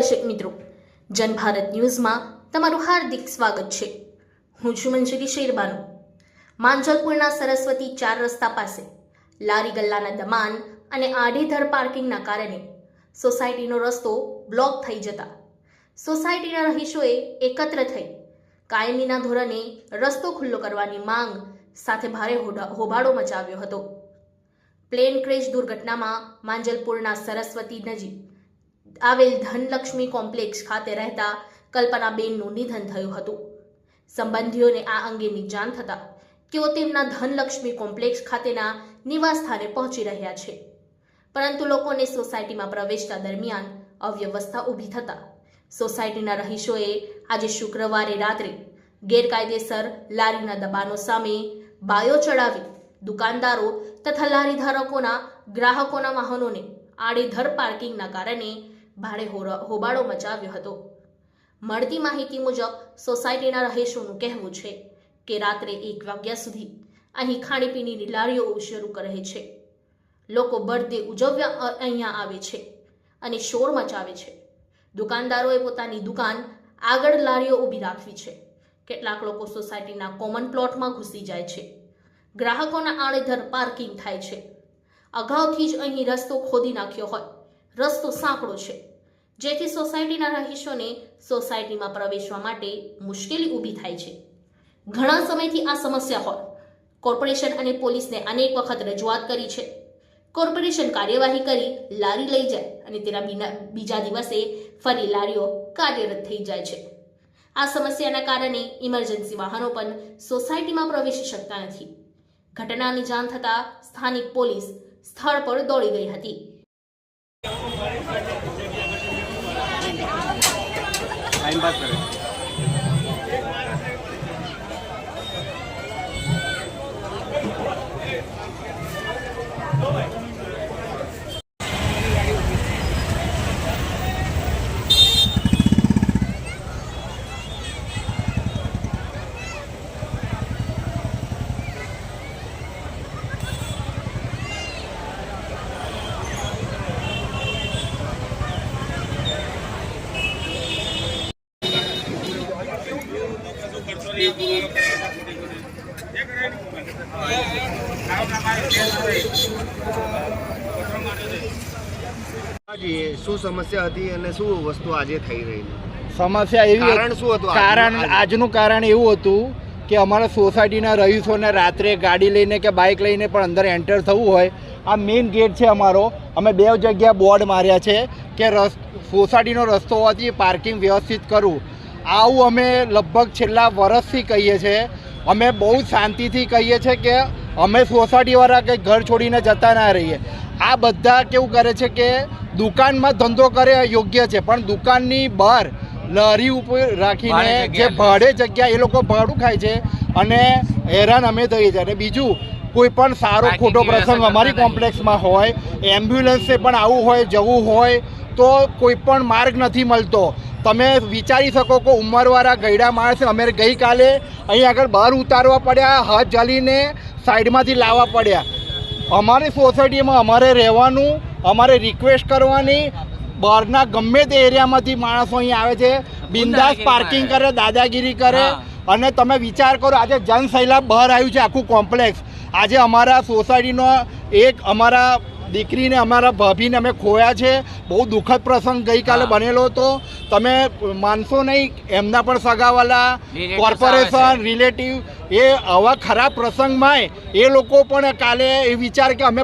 દર્શક મિત્રો, જનભારત ન્યૂઝમાં તમારું હાર્દિક સ્વાગત છે. હું છું મંજુરી શેરબાનુ. માંજલપુરના સરસ્વતી ચાર રસ્તા પાસે, લારી ગલ્લાના દમાન અને આડેધડ પાર્કિંગના કારણે સોસાયટીનો રસ્તો બ્લોક થઈ જતા. સોસાયટીના રહીશોએ એકત્ર થઈ કાયમીના ધોરણે રસ્તો ખુલ્લો કરવાની માંગ સાથે ભારે હોબાળો મચાવ્યો હતો. પ્લેન ક્રેશ દુર્ઘટનામાં માંજલપુરના સરસ્વતી નજીક આવેલ ધનલક્ષ્મી કોમ્પ્લેક્સ ખાતે રહેતા કલ્પનાબેનનું નિધન થયું હતું. સંબંધીઓને આ અંગેની જાણ થતાં તેઓ તેમના ધનલક્ષ્મી કોમ્પ્લેક્સ ખાતેના નિવાસસ્થાને પહોંચી રહ્યા છે. પરંતુ લોકોને સોસાયટીમાં પ્રવેશતા દરમિયાન અવ્યવસ્થા ઊભી થતા સોસાયટીના રહીશોએ આજે શુક્રવારે રાત્રે ગેરકાયદેસર લારીના દબાણો સામે બાયો ચડાવી દુકાનદારો તથા લારી ધારકોના ગ્રાહકોના વાહનોને આડેધર પાર્કિંગના કારણે ભારે હોબાળો મચાવ્યો હતો. મળતી માહિતી મુજબ, સોસાયટીના રહીશોનું કહેવું છે કે રાત્રે એક વાગ્યા સુધી અહીં ખાણીપીણીની લારીઓ શરૂ રહે છે. લોકો બર્થડે ઉજવવા અહીંયા આવે છે અને શોર મચાવે છે. દુકાનદારોએ પોતાની દુકાન આગળ લારીઓ ઊભી રાખવી છે. કેટલાક લોકો સોસાયટીના કોમન પ્લોટમાં ઘૂસી જાય છે. ગ્રાહકોના આડેધર પાર્કિંગ થાય છે. અગાઉથી જ અહીં રસ્તો ખોદી નાખ્યો હોય. રસ્તો સાંકડો છે. જેથી સોસાયટીના રહીશોને સોસાયટીમાં પ્રવેશવા માટે મુશ્કેલી ઊભી થાય છે. ઘણા સમયથી આ સમસ્યા હોય. કોર્પોરેશન અને પોલીસને અનેક વખત રજૂઆત કરી છે. કોર્પોરેશન કાર્યવાહી કરી લારી લઈ જાય અને તેના બીજા દિવસે ફરી લારીઓ કાર્યરત થઈ જાય છે. આ સમસ્યાના કારણે ઇમરજન્સી વાહનો પણ સોસાયટીમાં પ્રવેશી શકતા નથી. ઘટનાની જાણ થતાં સ્થાનિક પોલીસ સ્થળ પર દોડી ગઈ હતી. टाइम पास करें શું સમસ્યા હતી અને શું વસ્તુ આજે થઈ રહી સમસ્યા એવી કારણ શું હતું કારણ આજનું કારણ એવું હતું કે અમારા સોસાયટીના રહીશોને રાત્રે ગાડી લઈને કે બાઇક લઈને પણ અંદર એન્ટર થવું હોય. આ મેઇન ગેટ છે અમારો. અમે બે જગ્યા બોર્ડ માર્યા છે કે રસ સોસાયટીનો રસ્તો હોવાથી પાર્કિંગ વ્યવસ્થિત કરવું આવું અમે લગભગ છેલ્લા વર્ષથી કહીએ છીએ અમે બહુ શાંતિથી કહીએ છીએ કે અમે સોસાયટીવાળા કંઈ ઘર છોડીને જતા ના રહીએ. આ બધા કેવું કરે છે કે દુકાનમાં ધંધો કરે યોગ્ય છે પણ દુકાનની બહાર લારી ઉપર રાખીને જે ભાડે જગ્યા એ લોકો ભાડું ખાય છે અને હેરાન અમે થઈએ છીએ અને બીજું કોઈ પણ સારો ખોટો પ્રસંગ અમારી કોમ્પ્લેક્સમાં હોય એમ્બ્યુલન્સે પણ આવું હોય જવું હોય તો કોઈ પણ માર્ગ નથી મળતો. તમે વિચારી શકો કે ઉંમરવાળા ગયડા માણસે અમે ગઈકાલે અહીં આગળ બહાર ઉતારવા પડ્યા હાથ ચાલીને સાઈડમાંથી લાવવા પડ્યા. અમારી સોસાયટીમાં અમારે રહેવાનું અમારે રિક્વેસ્ટ કરવાની. બહારના ગમે તે એરિયામાંથી માણસો અહીં આવે છે. બિંદાસ પાર્કિંગ કરે દાદાગીરી કરે અને તમે વિચાર કરો આજે જનસૈલાબ બહાર આવ્યું છે આખું કોમ્પ્લેક્સ આજે અમારા સોસાયટીનો એક અમારા દીકરીને અમારા ભાભીને અમે ખોયા છે. બહુ દુઃખદ પ્રસંગ ગઈકાલે બનેલો હતો. તમે માનશો નહીં એમના પણ સગાવાલા કોર્પોરેશન રિલેટિવ એ આવા ખરાબ પ્રસંગમાં એ લોકો પણ કાલે એ વિચાર કે અમે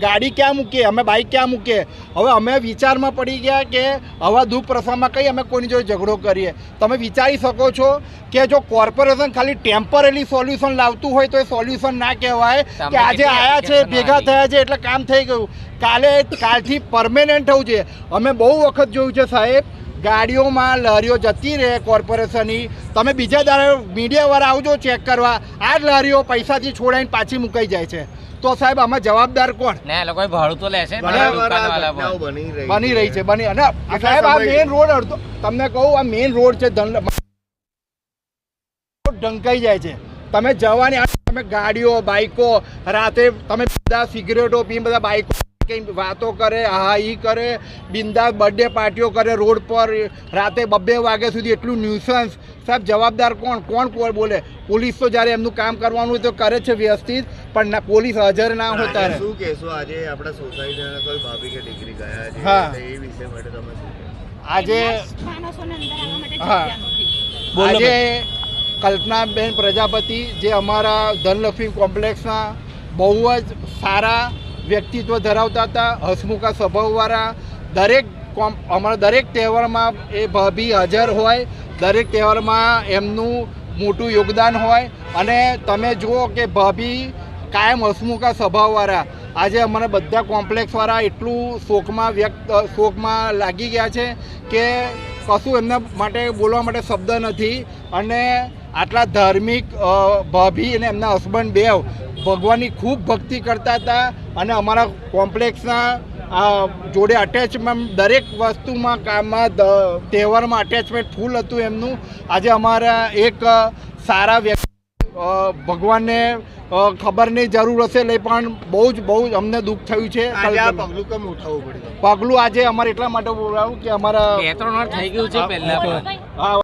ગાડી ક્યાં મૂકીએ? અમે બાઇક ક્યાં મૂકીએ? હવે અમે વિચારમાં પડી ગયા કે આવા દુઃખ પ્રસંગમાં કઈ અમે કોઈની જોડે ઝઘડો કરીએ. તમે વિચારી શકો છો કે જો કોર્પોરેશન ખાલી ટેમ્પરરી સોલ્યુશન લાવતું હોય તો એ સોલ્યુશન ના કહેવાય કે આજે આવ્યા છે ભેગા થયા છે એટલે કામ થઈ ગયું. કાલે કાલથી પરમેનન્ટ થવું છે અમે બહુ વખત જોયું છે સાહેબ ગાડીઓમાં લહેરીઓ જતી રહે કોર્પોરેશનની. તમે બીજા દાડે મીડિયાવાળા આવજો ચેક કરવા. આ જ લહેરીઓ પૈસાથી છોડાઈને પાછી મુકાઈ જાય છે. તો સાહેબ આમાં જવાબદાર કોણ? ને લોકો ભાડું તો લેશે. બની રહી છે. બની. અને સાહેબ આ મેઇન રોડ અડધો તમને કહું આ મેઇન રોડ છે ધન ઢંકાઈ જાય છે. તમે જવાની તમે ગાડીઓ બાઇકો રાતે તમે બધા સિગરેટો પી બધા બાઈકો કંઈ વાતો કરે હા ઈ કરે બિંદા બર્થડે પાર્ટીઓ કરે રોડ પર રાતે બબ્બે વાગ્યા સુધી એટલું ન્યુસન્સ સાહેબ જવાબદાર કોણ? કોણ કોણ બોલે? પોલીસ તો જ્યારે એમનું કામ કરવાનું હોય તો કરે છે વ્યવસ્થિત પણ ના પોલીસ હાજર ના હોય ત્યારે શું કહેશો? આજે આપણા સોસાયટીના કોઈ ભાભી કે દીકરી ગયા છે હા. એ વિશે માટે તમે આજે હા. આજે કલ્પનાબેન પ્રજાપતિ જે અમારા ધનલક્ષ્મી કોમ્પ્લેક્સના બહુ જ સારા વ્યક્તિત્વ ધરાવતા હતા, હસમુખા સ્વભાવવાળા. દરેક કોમ, અમારા દરેક તહેવારમાં એ ભાભી હાજર હોય, દરેક તહેવારમાં એમનું મોટું યોગદાન હોય. અને તમે જુઓ કે ભાભી કાયમ હસમુખા સ્વભાવવાળા. આજે અમારા બધા કોમ્પ્લેક્સવાળા એટલું શોકમાં વ્યક્ત શોકમાં લાગી ગયા છે કે કશું એમના માટે બોલવા માટે શબ્દ નથી. અને આટલા ધાર્મિક ભાભી અને એમના હસબન્ડ બેવ ભગવાનની ખૂબ ભક્તિ કરતા હતા અને અમારા કોમ્પ્લેક્સના આ જોડે અટેચમેન્ટ દરેક વસ્તુમાં કામમાં તહેવારમાં અટેચમેન્ટ ફૂલ હતું એમનું. આજે અમારા એક સારા વ્યક્તિ ભગવાનને ખબરની જરૂર હશે એટલે પણ બહુ જ બહુ જ અમને દુઃખ થયું છે. આજે પગલું કેમ ઉઠાવવું પડ્યું? પગલું આજે અમારે એટલા માટે બોલાવું કે અમારા બે ત્રણ વાર થઈ ગયું છે પહેલા હા